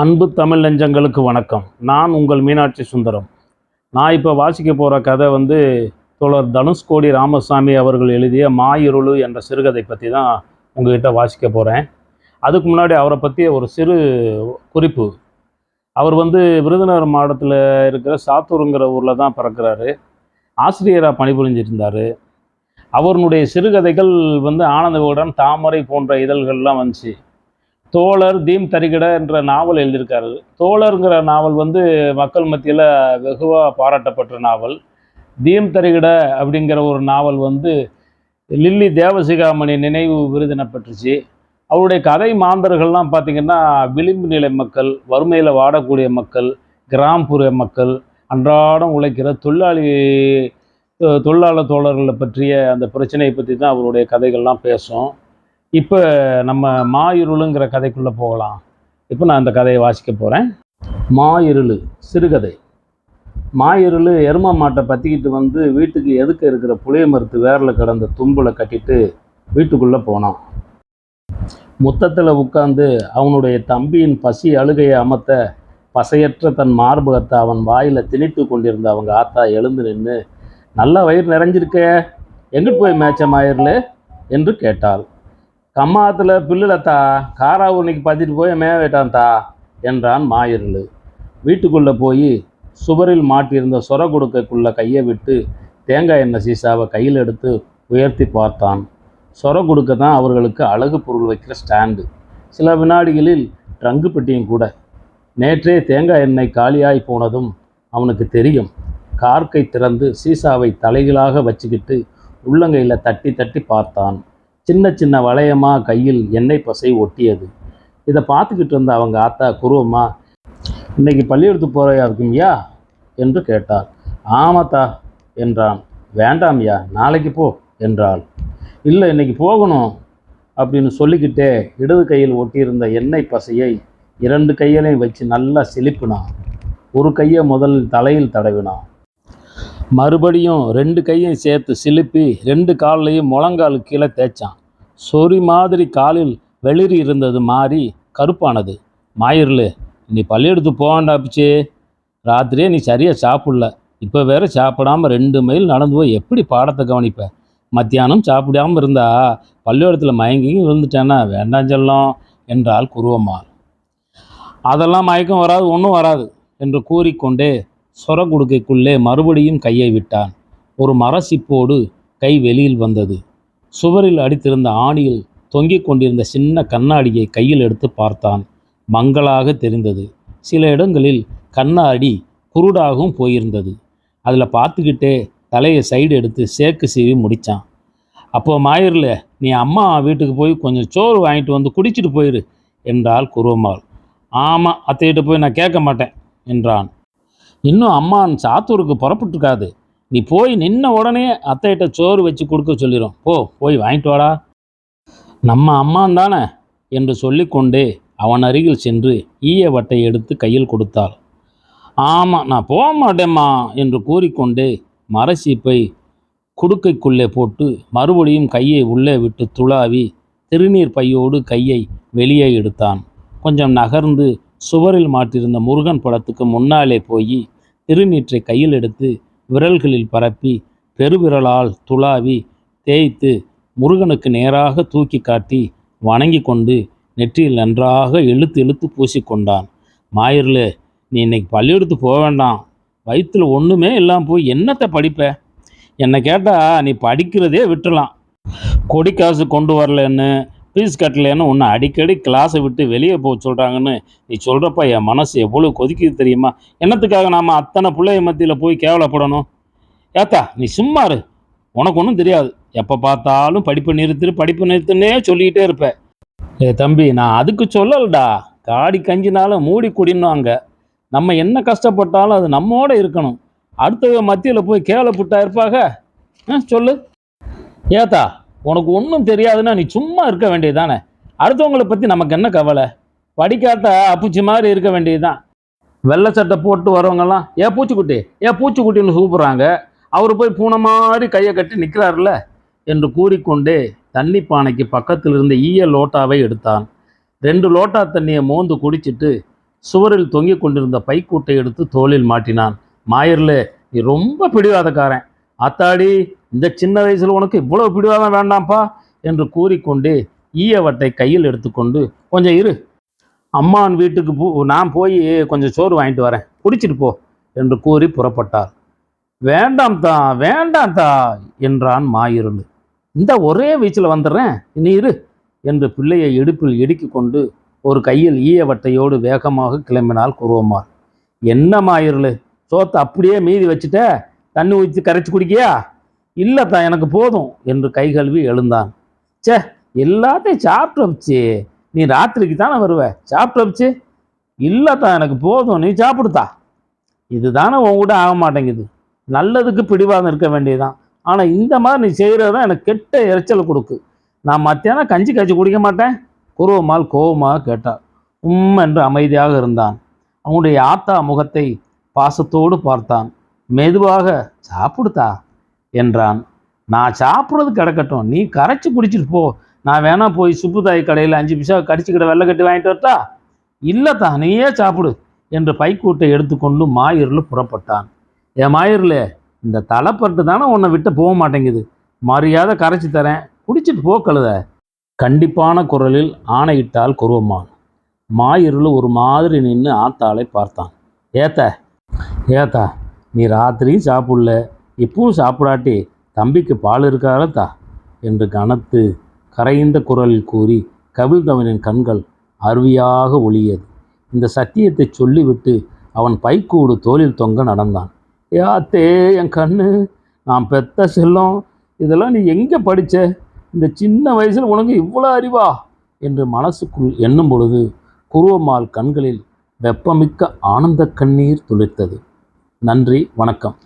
அன்பு தமிழ் நெஞ்சங்களுக்கு வணக்கம். நான் உங்கள் மீனாட்சி சுந்தரம். நான் இப்போ வாசிக்க போகிற கதை வந்து தோழர் தனுஷ்கோடி ராமசாமி அவர்கள் எழுதிய மாயிருளு என்ற சிறுகதை பற்றி தான் உங்ககிட்ட வாசிக்க போகிறேன் அதுக்கு முன்னாடி அவரை பற்றிய ஒரு சிறு குறிப்பு. அவர் வந்து விருதுநகர் மாவட்டத்தில் இருக்கிற சாத்தூருங்கிற ஊரில் தான் பிறக்கிறாரு. ஆசிரியராக பணிபுரிஞ்சிருந்தார். அவருடைய சிறுகதைகள் வந்து ஆனந்த விகடன் தாமரை போன்ற இதழ்கள்லாம் வந்துச்சு. தோழர் தீம் தரிகிட என்ற நாவல் எழுதியிருக்காரு. தோழருங்கிற நாவல் வந்து மக்கள் மத்தியில் வெகுவாக பாராட்டப்பட்ட நாவல். தீம் தரிகிட அப்படிங்கிற ஒரு நாவல் வந்து லில்லி தேவசிகாமணி நினைவு விருதினை பெற்றுச்சு. அவருடைய கதை மாந்தர்கள்லாம் பார்த்திங்கன்னா விளிம்பு நிலை மக்கள் வறுமையில் வாடக்கூடிய மக்கள் கிராமப்புற மக்கள் அன்றாடம் உழைக்கிற தொழிலாளி தொழிலாளர் தோழர்களை பற்றிய அந்த பிரச்சனையை பற்றி தான் அவருடைய கதைகள்லாம் பேசும். இப்போ நம்ம மாயிருளுங்கிற கதைக்குள்ளே போகலாம். இப்போ நான் அந்த கதையை வாசிக்க போகிறேன் மாயிருளு சிறுகதை. மாயிருளு எரும மாட்டை பற்றிக்கிட்டு வந்து வீட்டுக்கு எதுக்க இருக்கிற புளிய மருத்து வேரில் கிடந்த தும்பில் கட்டிட்டு வீட்டுக்குள்ளே போனான். முத்தத்தில் உட்காந்து அவனுடைய தம்பியின் பசி அழுகையை அமர்த்த பசையற்ற தன் மார்பகத்தை அவன் வாயில் திணித்து கொண்டிருந்த அவங்க ஆத்தா எழுந்து நின்று நல்ல வயிறு நிறைஞ்சிருக்கே எங்கிட்டு போய் மேட்சம் மாயிருளு என்று கேட்டாள். கம்மாத்தில் பில்லுலத்தா காரா உன்னைக்கு பதிட்டு போய் மேய தா என்றான் மாயிரலு. வீட்டுக்குள்ளே போய் சுவரில் மாட்டியிருந்த சொர குடுக்கைக்குள்ள கையை விட்டு தேங்காய் எண்ணெய் சீசாவை கையில் எடுத்து உயர்த்தி பார்த்தான். சொர குடுக்க தான் அவர்களுக்கு அழகு பொருள் வைக்கிற ஸ்டாண்டு. சில வினாடிகளில் ட்ரங்கு பெட்டியும் கூட நேற்றே தேங்காய் எண்ணெய் காலியாய் போனதும் அவனுக்கு தெரியும். கார்க்கை திறந்து சீசாவை தலைகளாக வச்சுக்கிட்டு உள்ளங்கையில் தட்டி தட்டி பார்த்தான். சின்ன சின்ன வளையமா கையில் எண்ணெய் பசை ஒட்டியது. இதை பார்த்துக்கிட்டு இருந்த அவங்க ஆத்தா குருவம்மா இன்னைக்கு பள்ளியெடுத்து போகிறையா இருக்கும்யா என்று கேட்டார். ஆமாத்தா என்றான். வேண்டாம்யா நாளைக்கு போ என்றாள். இல்லை இன்னைக்கு போகணும் அப்படின்னு சொல்லிக்கிட்டே இடது கையில் ஒட்டியிருந்த எண்ணெய் பசையை இரண்டு கையிலையும் வச்சு நல்லா சிலிப்பினான். ஒரு கையை முதல் தலையில் தடவினான். மறுபடியும் ரெண்டு கையும் சேர்த்து சிலுப்பி ரெண்டு கால்லையும் முழங்கால் கீழே தேய்ச்சான். சொறி மாதிரி காலில் வெளிரி இருந்தது மாறி கருப்பானது. மாயிரில் நீ பள்ளியெடுத்து போகாண்டாப்பிச்சு ராத்திரியே நீ சரியாக சாப்பிடல. இப்போ வேற சாப்பிடாம ரெண்டு மைல் நடந்து போய் எப்படி பாடத்தை கவனிப்ப? மத்தியானம் சாப்பிடாம இருந்தா பள்ளியோடத்தில் மயங்கியும் விழுந்துட்டேன்னா வேண்டாம் செல்லம் என்றால் குருவம்மாள். அதெல்லாம் மயக்கம் வராது ஒன்றும் வராது என்று கூறிக்கொண்டே சொர குடுக்கைக்குள்ளே மறுபடியும் கையை விட்டான். ஒரு மரசிப்போடு கை வெளியில் வந்தது. சுவரில் அடித்திருந்த ஆணியில் தொங்கிக் கொண்டிருந்த சின்ன கண்ணாடியை கையில் எடுத்து பார்த்தான். மங்களாக தெரிந்தது. சில இடங்களில் கண்ணாடி குருடாகவும் போயிருந்தது. அதில் பார்த்துக்கிட்டே தலையை சைடு எடுத்து சேக்கு சீவி முடித்தான் அப்போ மாயிரில் நீ அம்மா வீட்டுக்கு போய் கொஞ்சம் சோறு வாங்கிட்டு வந்து குடிச்சிட்டு போயிரு என்றாள் குருவம்மாள் ஆமாம் அத்தைகிட்ட போய் நான் கேட்க மாட்டேன் என்றான். இன்னும் அம்மான் சாத்தூருக்கு புறப்பட்டுருக்காது. நீ போய் நின்ன உடனே அத்தைகிட்ட சோறு வச்சு கொடுக்க சொல்லிடும் போ போய் வாங்கிட்டு வாடா. நம்ம அம்மான் தானே என்று சொல்லிக்கொண்டே அவன் அருகில் சென்று ஈய வட்டை எடுத்து கையில் கொடுத்தாள். ஆமாம் நான் போக மாட்டேம்மா என்று கூறிக்கொண்டே மரசீப்பை குடுக்கைக்குள்ளே போட்டு மறுபடியும் கையை உள்ளே விட்டு துளாவி திருநீர் பையோடு கையை வெளியே எடுத்தான். கொஞ்சம் நகர்ந்து சுவரில் மாட்டிருந்த முருகன் படத்துக்கு முன்னாலே போய் திருநீற்றை கையில் எடுத்து விரல்களில் பரப்பி பெருவிரலால் துளாவி தேய்த்து முருகனுக்கு நேராக தூக்கி காட்டி வணங்கி கொண்டு நெற்றியில் நன்றாக இழுத்து இழுத்து பூசிக்கொண்டான். மாயூரில் நீ இன்னைக்கு பள்ளியெடுத்து போக வேண்டாம். வயிற்றில் ஒன்றுமே இல்லாமல் போய் என்னத்தை படிப்ப? என்னை கேட்டால் நீ படிக்கிறதே விட்டுலாம் கொடி காசு கொண்டு வரலன்னு ஃபீஸ் கட்டலைன்னு உன்னை அடிக்கடி கிளாஸை விட்டு வெளியே போக சொல்கிறாங்கன்னு நீ சொல்கிறப்ப என் மனசு எவ்வளோ கொதிக்குது தெரியுமா? என்னத்துக்காக நாம் அத்தனை பிள்ளைய மத்தியில் போய் கேவலப்படணும்? ஏத்தா நீ சும்மா இரு. உனக்கு ஒன்றும் தெரியாது. எப்போ பார்த்தாலும் படிப்பு நிறுத்து படிப்பு நிறுத்துன்னே சொல்லிக்கிட்டே இருப்பேன் ஏ தம்பி நான் அதுக்கு சொல்லலடா. காடி கஞ்சினாலும் மூடி குடின்னுவாங்க நம்ம என்ன கஷ்டப்பட்டாலும் அது நம்மோட இருக்கணும். அடுத்தவங்க மத்தியில் போய் கேவலப்பட்டா இருப்பாக? ஆ சொல்லு. ஏத்தா உனக்கு ஒன்றும் தெரியாதுன்னா நீ சும்மா இருக்க வேண்டியதுதானே? அடுத்தவங்களை பற்றி நமக்கு என்ன கவலை? படிக்காட்டா அப்புச்சி மாதிரி இருக்க வேண்டியதுதான். வெள்ளை சட்டை போட்டு வரவங்கெல்லாம் ஏ பூச்சிக்குட்டி ஏ பூச்சிக்குட்டின்னு கூப்பிட்றாங்க. அவர் போய் பூனை மாதிரி கையை கட்டி நிற்கிறாருல என்று கூறிக்கொண்டே தண்ணி பானைக்கு பக்கத்தில் இருந்த ஈய லோட்டாவை எடுத்தான். ரெண்டு லோட்டா தண்ணியை மோந்து குடிச்சிட்டு சுவரில் தொங்கிக் கொண்டிருந்த பைக்கூட்டை எடுத்து தோளில் மாட்டினான். மாயர்லே நீ ரொம்ப பிடிவாதக்காரன். அத்தாடி இந்த சின்ன வயசில் உனக்கு இவ்வளோ பிடிவாதம் வேண்டாம்ப்பா என்று கூறிக்கொண்டு ஈயவட்டை கையில் எடுத்துக்கொண்டு கொஞ்சம் இரு. அம்மான் வீட்டுக்கு போ நான் போய் கொஞ்சம் சோறு வாங்கிட்டு வரேன். குடிச்சிட்டு போ. என்று கூறி புறப்பட்டார் வேண்டாம் தா வேண்டாம் தா என்றான் மாயிருள் இந்த ஒரே வீச்சில் வந்துடுறேன். நீ இரு. என்று பிள்ளையை இடுப்பில் இடுக்கி கொண்டு ஒரு கையில் ஈயவட்டையோடு வேகமாக கிளம்பினால் குருவம்மாள். என்ன மாயிருள் சோத்தை அப்படியே மீதி வச்சுட்ட? தண்ணி ஊற்றி கரைச்சி குடிக்கியா? இல்லைத்தா எனக்கு போதும் என்று கை கழுவி எழுந்தான். ச்சே எல்லாத்தையும் சாப்பிட்டு வச்சு நீ ராத்திரிக்கு தானே வருவ? சாப்பிட்டு வச்சு? இல்லைத்தா எனக்கு போதும் நீ சாப்பிடுத்தா? இதுதானே உன் கூட ஆக மாட்டேங்குது. நல்லதுக்கு பிடிவாதம் இருக்க வேண்டியதுதான். ஆனால் இந்த மாதிரி நீ செய்கிறது தான் எனக்கு கெட்ட எரிச்சல் கொடுக்கு. நான் மத்தியானம் கஞ்சி காய்ச்சி குடிக்க மாட்டேன். குருவம்மாள் கோபமாக கேட்டார் உம் என்று அமைதியாக இருந்தான். அவனுடைய ஆத்தா முகத்தை பாசத்தோடு பார்த்தான். மெதுவாக சாப்பிடுத்தா? என்றான். நான் சாப்பிட்றது கிடக்கட்டும். நீ கரைச்சி குடிச்சிட்டு போ. நான் வேணா போய் சுப்புதாய் கடையில் அஞ்சு பிசா கடிச்சுக்கிட வெள்ளை கட்டி வாங்கிட்டு வரட்டா? இல்லைத்தா நீயே சாப்பிடு என்று பைக்கூட்டை எடுத்துக்கொண்டு மாயூரில் புறப்பட்டான். என் மாயூரில் இந்த தலைப்பட்டு தானே உன்னை விட்டு போக மாட்டேங்குது. மரியாதை கரைச்சி தரேன். குடிச்சிட்டு போ கழுத கண்டிப்பான குரலில் ஆணையிட்டால் குருவம்மான் மாயிருள் ஒரு மாதிரி நின்று ஆத்தாளை பார்த்தான். ஏத்த ஏத்தா நீ ராத்திரியும் சாப்பிடல. இப்பவும் சாப்பிடாட்டி தம்பிக்கு பால் இருக்காரத்தா என்று கனத்து கரைந்த குரலில் கூறி கபில்தவனின் கண்கள் அருவியாக ஒளியது. இந்த சத்தியத்தை சொல்லிவிட்டு அவன் பைக்கூடு தோளில் தொங்க நடந்தான். யாத்தே என் கண்ணு நான் பெத்த செல்லம். இதெல்லாம் நீ எங்கே படித்த இந்த சின்ன வயசில் உனக்கு இவ்வளோ அறிவா? என்று மனசுக்குள் எண்ணும் பொழுது குருவம்மாள் கண்களில் வெப்பமிக்க ஆனந்த கண்ணீர் துளிர்த்தது. நன்றி வணக்கம்.